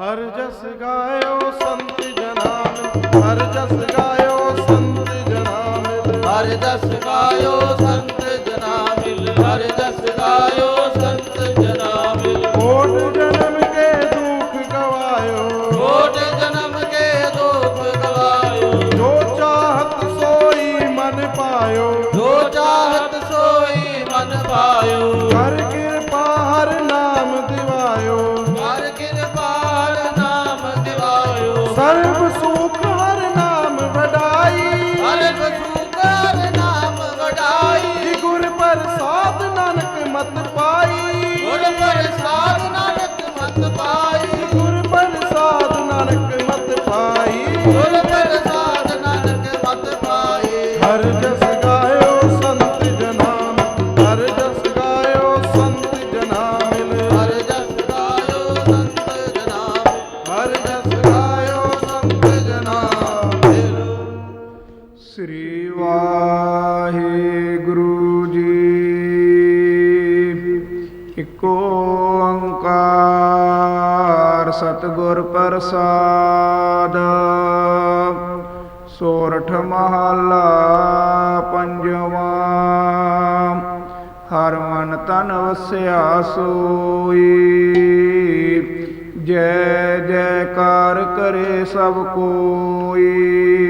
ਹਰ ਜਸ ਗਾਇਓ ਸੰਤ ਜਨਾ ਹਰ ਜਸ ਗਾਇਓ ਸੰਤ ਜਨਾ ਹਰ ਜਸ ਗਾਇਓ ਸੰਤ ਜਨਾ ਮਿਲ ਹਰ ਜਸ ਗਾਇਓ ਸੰਤ ਜਨਾ ਕੋਟ ਜਨਮ ਕੇ ਦੁਖ ਗਵਾਇਓ। ਕੋਟ ਜਨਮ ਕੇ ਦੁਖ ਗਵਾਇਓ। ਜੋ ਚਾਹਤ ਸੋਈ ਮਨ ਪਾਇਓ। ਜੋ ਚਾਹਤ ਸੋਈ ਮਨ ਪਾਇਓ। ਹਰ ਸ੍ਰੀ ਵਾਹਿਗੁਰੂ ਜੀ। ਇਕ ਓੰਕਾਰ ਸਤਿਗੁਰ ਪ੍ਰਸਾਦ। ਸੋਰਠ ਮਹਲਾ ਪੰਜਵਾ। ਹਰ ਮਨ ਤਨ ਵਸਿਆ ਸੋਈ। ਜੈ ਜੈਕਾਰ ਕਰੇ ਸਭ ਕੋਈ।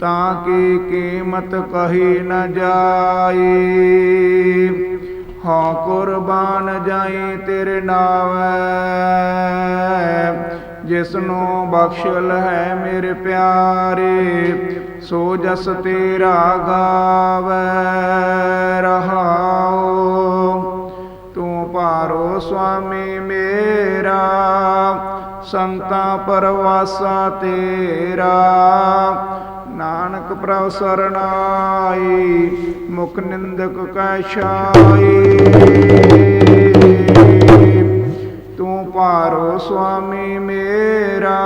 ਤਾਂ ਕੀ ਕੀਮਤ ਕਹੀ ਨ ਜਾਈ? ਹਾਂ, ਕੁਰਬਾਨ ਜਾਈ ਤੇਰੇ ਨਾਵੇਂ ਜਿਸ ਨੂੰ ਬਖਸ਼ਲ ਹੈ ਮੇਰੇ ਪਿਆਰੇ, ਸੋ ਜਸ ਤੇਰਾ ਗਾਵੇ, ਰਹਾਓ। ਤੂੰ ਪਾਰੋ ਸੁਆਮੀ ਮੇਰਾ ਸੰਤਾਂ ਪਰਵਾਸਾ ਤੇਰਾ। ਨਾਨਕ ਪ੍ਰਭ ਸਰਣਾਈ, ਮੁਖ ਨਿੰਦਕ ਕੈ ਛਾਈ। ਤੂੰ ਪਾਰੋ ਸੁਆਮੀ ਮੇਰਾ,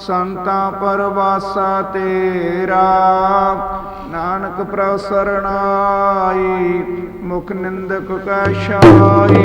ਸੰਤਾਂ ਪਰਵਾਸਾ ਤੇਰਾ। ਨਾਨਕ ਪ੍ਰਭ ਸਰਣਾਈ, ਮੁਖ ਨਿੰਦਕ ਕੈ ਛਾਈ।